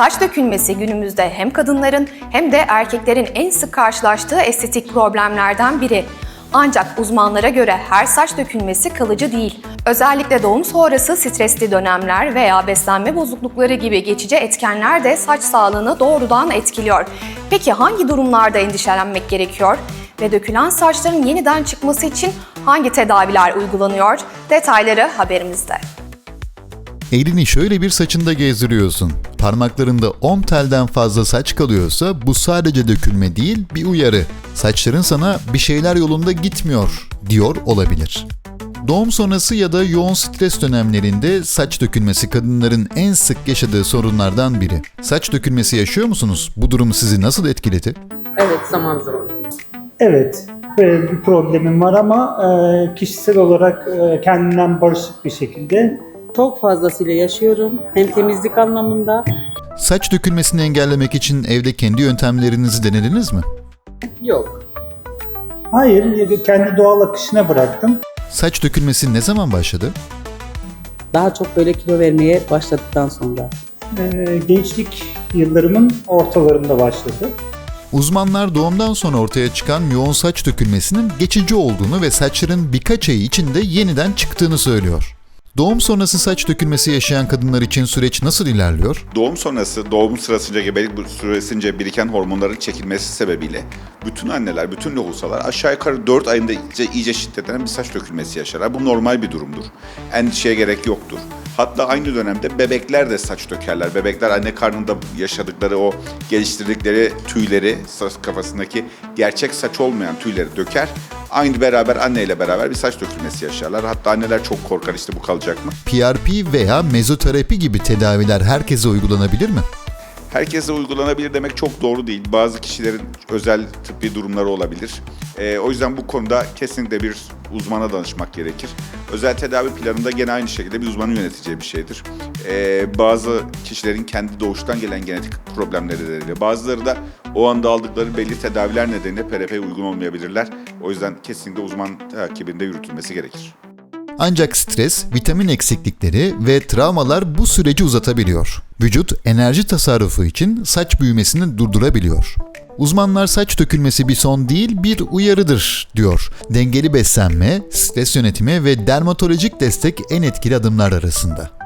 Saç dökülmesi günümüzde hem kadınların hem de erkeklerin en sık karşılaştığı estetik problemlerden biri. Ancak uzmanlara göre her saç dökülmesi kalıcı değil. Özellikle doğum sonrası stresli dönemler veya beslenme bozuklukları gibi geçici etkenler de saç sağlığını doğrudan etkiliyor. Peki hangi durumlarda endişelenmek gerekiyor? Ve dökülen saçların yeniden çıkması için hangi tedaviler uygulanıyor? Detayları haberimizde. Elini şöyle bir saçında gezdiriyorsun. Parmaklarında 10 telden fazla saç kalıyorsa bu sadece dökülme değil bir uyarı. Saçların sana bir şeyler yolunda gitmiyor diyor olabilir. Doğum sonrası ya da yoğun stres dönemlerinde saç dökülmesi kadınların en sık yaşadığı sorunlardan biri. Saç dökülmesi yaşıyor musunuz? Bu durum sizi nasıl etkiledi? Evet zaman zaman. Evet, böyle bir problemim var ama e, kişisel olarak e, kendimden barışık bir şekilde Çok fazlasıyla yaşıyorum. Hem temizlik anlamında. Saç dökülmesini engellemek için evde kendi yöntemlerinizi denediniz mi? Yok. hayır kendi doğal akışına bıraktım. Saç dökülmesi ne zaman başladı? Daha çok böyle kilo vermeye başladıktan sonra. E, gençlik yıllarımın ortalarında başladı. Uzmanlar doğumdan sonra ortaya çıkan yoğun saç dökülmesinin geçici olduğunu ve saçların birkaç ay içinde yeniden çıktığını söylüyor. Doğum sonrası saç dökülmesi yaşayan kadınlar için süreç nasıl ilerliyor? Doğum sonrası, doğum sırasınca gebelik süresince biriken hormonların çekilmesi sebebiyle bütün anneler, bütün lohusalar aşağı yukarı 4 ayında iyice, iyice şiddetlenen bir saç dökülmesi yaşarlar. Bu normal bir durumdur. Endişeye gerek yoktur. Hatta aynı dönemde bebekler de saç dökerler. Bebekler anne karnında yaşadıkları o geliştirdikleri tüyleri, saç kafasındaki gerçek saç olmayan tüyleri döker. Aynı beraber anneyle beraber bir saç dökülmesi yaşarlar. Hatta anneler çok korkar işte bu kalacak mı? PRP veya mezoterapi gibi tedaviler herkese uygulanabilir mi? Herkese uygulanabilir demek çok doğru değil. Bazı kişilerin özel tıbbi durumları olabilir. Ee, o yüzden bu konuda kesinlikle bir uzmana danışmak gerekir. Özel tedavi planında gene aynı şekilde bir uzmanın yöneteceği bir şeydir. Ee, bazı kişilerin kendi doğuştan gelen genetik problemleri nedeniyle, bazıları da o anda aldıkları belli tedaviler nedeniyle PRP'ye uygun olmayabilirler. O yüzden kesinlikle uzman takibinde yürütülmesi gerekir. Ancak stres, vitamin eksiklikleri ve travmalar bu süreci uzatabiliyor. Vücut enerji tasarrufu için saç büyümesini durdurabiliyor. Uzmanlar saç dökülmesi bir son değil bir uyarıdır diyor. Dengeli beslenme, stres yönetimi ve dermatolojik destek en etkili adımlar arasında.